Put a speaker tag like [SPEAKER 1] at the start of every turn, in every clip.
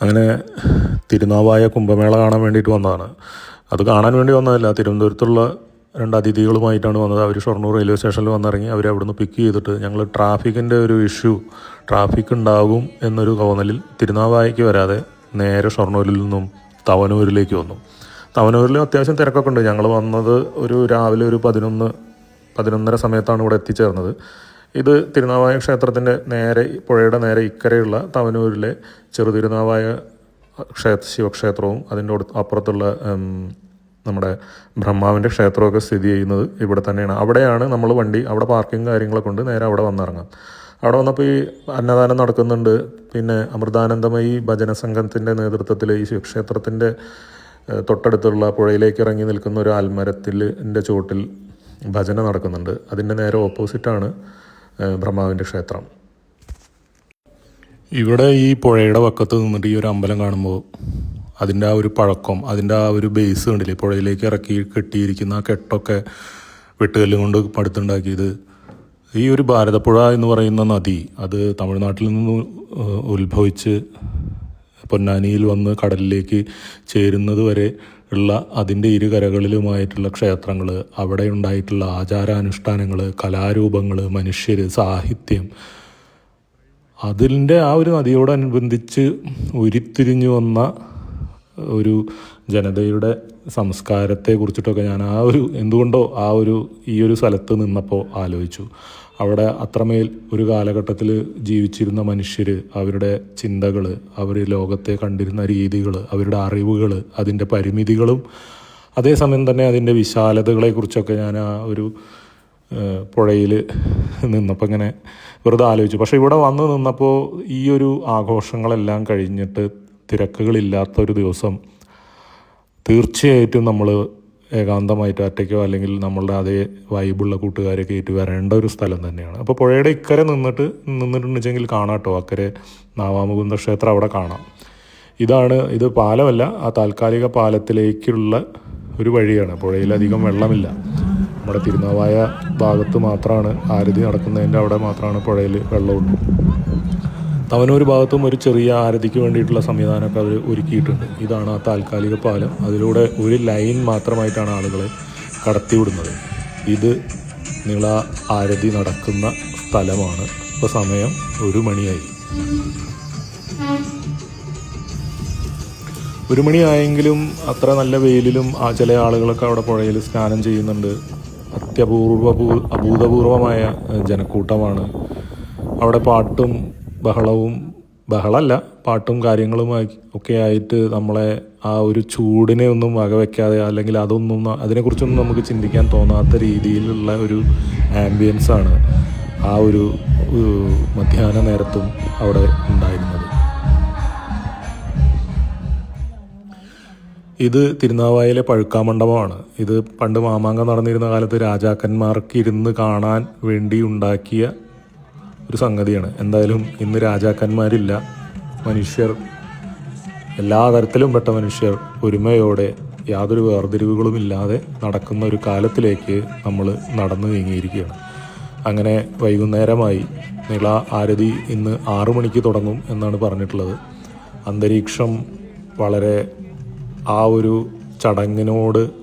[SPEAKER 1] അങ്ങനെ തിരുനാവായ കുംഭമേള കാണാൻ വേണ്ടിയിട്ട് വന്നതാണ്. അത് കാണാൻ വേണ്ടി വന്നതല്ല തിരുവനന്തപുരത്തുള്ള രണ്ട് അതിഥികളുമായിട്ടാണ് വന്നത്. അവർ ഷൊർണൂർ റെയിൽവേ സ്റ്റേഷനിൽ വന്നിറങ്ങി അവരെ അവിടുന്ന് പിക്ക് ചെയ്തിട്ട് ഞങ്ങൾ ട്രാഫിക്കിന്റെ ഒരു ഇഷ്യൂ ട്രാഫിക് ഉണ്ടാകും എന്നൊരു തോന്നലിൽ തിരുനാവായയ്ക്ക് വരാതെ നേരെ ഷൊർണൂരിൽ നിന്നും തവനൂരിലേക്ക് വന്നു. തവനൂരിൽ അത്യാവശ്യം തിരക്കൊക്കെ ഉണ്ട്. ഞങ്ങൾ വന്നത് ഒരു രാവിലെ ഒരു പതിനൊന്ന് പതിനൊന്നര സമയത്താണ് ഇവിടെ എത്തിച്ചേർന്നത്. ഇത് തിരുനാവായ ക്ഷേത്രത്തിന്റെ നേരെ പുഴയുടെ നേരെ ഇക്കരയുള്ള തവനൂരിലെ ചെറുതിരുനാവായ ക്ഷേ ശിവക്ഷേത്രവും അതിന്റെ അപ്പുറത്തുള്ള നമ്മുടെ ബ്രഹ്മാവിന്റെ ക്ഷേത്രമൊക്കെ സ്ഥിതി ചെയ്യുന്നത് ഇവിടെ തന്നെയാണ്. അവിടെയാണ് നമ്മൾ വണ്ടി അവിടെ പാർക്കിംഗ് കാര്യങ്ങളൊക്കെ ഉണ്ട് നേരെ അവിടെ വന്നിറങ്ങാം. അവിടെ വന്നപ്പോൾ ഈ അന്നദാനം നടക്കുന്നുണ്ട്. പിന്നെ അമൃതാനന്ദമയി ഭജന സംഘത്തിന്റെ നേതൃത്വത്തിൽ ഈ ശിവക്ഷേത്രത്തിന്റെ തൊട്ടടുത്തുള്ള പുഴയിലേക്ക് ഇറങ്ങി നിൽക്കുന്ന ഒരു ആൽമരത്തിന്റെ ചുവട്ടിൽ ഭജന നടക്കുന്നുണ്ട്. അതിന്റെ നേരെ ഓപ്പോസിറ്റാണ് ബ്രഹ്മാവിന്റെ ക്ഷേത്രം. ഇവിടെ ഈ പുഴയുടെ വക്കത്ത് നിന്നിട്ട് ഈ ഒരു അമ്പലം കാണുമ്പോൾ അതിന്റെ ആ ഒരു പഴക്കം അതിന്റെ ആ ഒരു ബേസ് കണ്ടില്ലേ? പുഴയിലേക്ക് ഇറക്കി കെട്ടിയിരിക്കുന്ന ആ കെട്ടൊക്കെ വെട്ടുകല്ല് കൊണ്ട് പടുത്തുണ്ടാക്കിയത് ഈ ഒരു ഭാരതപ്പുഴ എന്ന് പറയുന്ന നദി അത് തമിഴ്നാട്ടിൽ നിന്ന് ഉത്ഭവിച്ച് പൊന്നാനിയിൽ വന്ന് കടലിലേക്ക് ചേരുന്നത് വരെ ഉള്ള അതിന്റെ ഇരു കരകളിലുമായിട്ടുള്ള ക്ഷേത്രങ്ങൾ അവിടെ ഉണ്ടായിട്ടുള്ള ആചാരാനുഷ്ഠാനങ്ങൾ കലാരൂപങ്ങൾ മനുഷ്യർ സാഹിത്യം അതിന്റെ ആ ഒരു നദിയോടനുബന്ധിച്ച് ഉരുത്തിരിഞ്ഞു വന്ന ഒരു ജനതയുടെ സംസ്കാരത്തെ കുറിച്ചിട്ടൊക്കെ ഞാൻ ആ ഒരു എന്തുകൊണ്ടോ ആ ഒരു ഈ ഒരു സ്ഥലത്ത് നിന്നപ്പോൾ ആലോചിച്ചു. അവിടെ അത്രമേൽ ഒരു കാലഘട്ടത്തിൽ ജീവിച്ചിരുന്ന മനുഷ്യർ അവരുടെ ചിന്തകൾ അവർ ലോകത്തെ കണ്ടിരുന്ന രീതികൾ അവരുടെ അറിവുകൾ അതിന്റെ പരിമിതികളും അതേസമയം തന്നെ അതിന്റെ വിശാലതകളെക്കുറിച്ചൊക്കെ ഞാൻ ആ ഒരു പുഴയിൽ നിന്നപ്പോൾ ഇങ്ങനെ വെറുതെ ആലോചിച്ചു. പക്ഷേ ഇവിടെ വന്ന് നിന്നപ്പോൾ ഈ ഒരു ആഘോഷങ്ങളെല്ലാം കഴിഞ്ഞിട്ട് തിരക്കുകളില്ലാത്ത ഒരു ദിവസം തീർച്ചയായിട്ടും നമ്മൾ ഏകാന്തമായിട്ട് ഒറ്റയ്ക്കോ അല്ലെങ്കിൽ നമ്മളുടെ അതേ വൈബുള്ള കൂട്ടുകാരെ കയറ്റി വരേണ്ട ഒരു സ്ഥലം തന്നെയാണ്. അപ്പോൾ പുഴയുടെ ഇക്കരെ നിന്നിട്ട് നിന്നിട്ടുണ്ടെങ്കിൽ കാണാം കേട്ടോ. അക്കരെ നാവാമുകുന്ദ ക്ഷേത്രം അവിടെ കാണാം. ഇതാണ് ഇത് പാലമല്ല ആ താൽക്കാലിക പാലത്തിലേക്കുള്ള ഒരു വഴിയാണ്. പുഴയിലധികം വെള്ളമില്ല. നമ്മുടെ തിരുനാവായ ഭാഗത്ത് മാത്രമാണ് ആരതി നടക്കുന്നതിന്റെ അവിടെ മാത്രമാണ് പുഴയിൽ വെള്ളമുള്ളൂ. തവനൂർ ഭാഗത്തും ഒരു ചെറിയ ആരതിക്ക് വേണ്ടിയിട്ടുള്ള സംവിധാനമൊക്കെ അവർ ഒരുക്കിയിട്ടുണ്ട്. ഇതാണ് ആ താൽക്കാലിക പാലം. അതിലൂടെ ഒരു ലൈൻ മാത്രമായിട്ടാണ് ആളുകളെ കടത്തിവിടുന്നത്. ഇത് നിള ആരതി നടക്കുന്ന സ്ഥലമാണ്. ഇപ്പോൾ സമയം ഒരു മണിയായി. ഒരു മണിയായെങ്കിലും അത്ര നല്ല വെയിലിലും ആ ചില ആളുകളൊക്കെ അവിടെ പുഴയിൽ സ്നാനം ചെയ്യുന്നുണ്ട്. അത്യപൂർവ അഭൂതപൂർവമായ ജനക്കൂട്ടമാണ്. അവിടെ പാട്ടും ബഹളവും ബഹളമല്ല പാട്ടും കാര്യങ്ങളുമായി ഒക്കെ ആയിട്ട് നമ്മളെ ആ ഒരു ചൂടിനെ ഒന്നും വകവെക്കാതെ അല്ലെങ്കിൽ അതൊന്നും അതിനെക്കുറിച്ചൊന്നും നമുക്ക് ചിന്തിക്കാൻ തോന്നാത്ത രീതിയിലുള്ള ഒരു ആംബിയൻസ് ആണ് ആ ഒരു മധ്യാഹ്ന നേരത്തും അവിടെ ഉണ്ടായിരുന്നത്. ഇത് തിരുനാവായിലെ പഴുക്കാമണ്ഡപമാണ്. ഇത് പണ്ട് മാമാങ്കം നടന്നിരുന്ന കാലത്ത് രാജാക്കന്മാർക്ക് ഇരുന്ന് കാണാൻ വേണ്ടി ഉണ്ടാക്കിയ ഒരു സംഗതിയാണ്. എന്തായാലും ഇന്ന് രാജാക്കന്മാരില്ല. മനുഷ്യർ എല്ലാ തരത്തിലും പെട്ട മനുഷ്യർ ഒരുമയോടെ യാതൊരു വേർതിരിവുകളും ഇല്ലാതെ നടക്കുന്ന ഒരു കാലത്തിലേക്ക് നമ്മൾ നടന്നു നീങ്ങിയിരിക്കുകയാണ്. അങ്ങനെ വൈകുന്നേരമായി നിള ആരതി ഇന്ന് ആറു മണിക്ക് തുടങ്ങും എന്നാണ് പറഞ്ഞിട്ടുള്ളത്. അന്തരീക്ഷം വളരെ ആ ഒരു ചടങ്ങിനോട്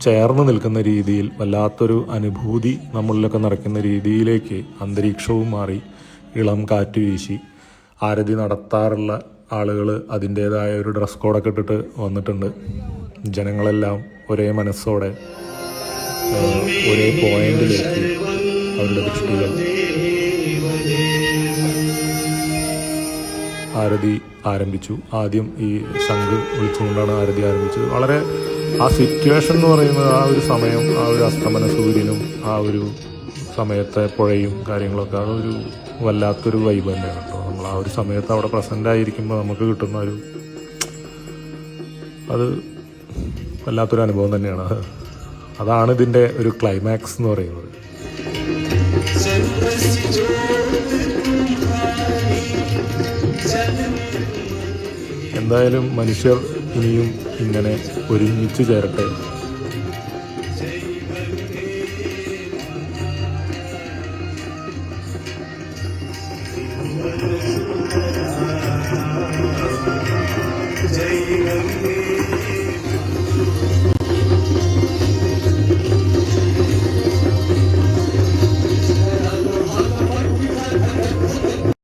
[SPEAKER 1] ചേർന്ന് നിൽക്കുന്ന രീതിയിൽ വല്ലാത്തൊരു അനുഭൂതി നമ്മളിലൊക്കെ നടക്കുന്ന രീതിയിലേക്ക് അന്തരീക്ഷവും മാറി ഇളം കാറ്റ് വീശി ആരതി നടത്താറുള്ള ആളുകൾ അതിന്റേതായ ഒരു ഡ്രസ് കോഡൊക്കെ ഇട്ടിട്ട് വന്നിട്ടുണ്ട്. ജനങ്ങളെല്ലാം ഒരേ മനസ്സോടെ ഒരേ പോയിന്റിലേക്ക് അവരുടെ ദൃഷ്ടികൾ ആരതി ആരംഭിച്ചു. ആദ്യം ഈ ശംഖ് വിളിച്ചുകൊണ്ടാണ് ആരതി ആരംഭിച്ചത്. വളരെ ആ സിറ്റുവേഷൻ എന്ന് പറയുന്നത് ആ ഒരു സമയം ആ ഒരു അസ്തമന സൂര്യനും ആ ഒരു സമയത്തെ പുഴയും കാര്യങ്ങളൊക്കെ അതൊരു വല്ലാത്തൊരു വൈബ് തന്നെയാണ് കേട്ടോ. നമ്മൾ ആ ഒരു സമയത്ത് അവിടെ പ്രസന്റ് ആയിരിക്കുമ്പോൾ നമുക്ക് കിട്ടുന്ന ഒരു അത് വല്ലാത്തൊരു അനുഭവം തന്നെയാണ്. അതാണ് ഇതിന്റെ ഒരു ക്ലൈമാക്സ് എന്ന് പറയുന്നത്. എന്തായാലും മനുഷ്യർ ഇനിയും ഇങ്ങനെ ഒരുമിച്ച് ചേരട്ടെ.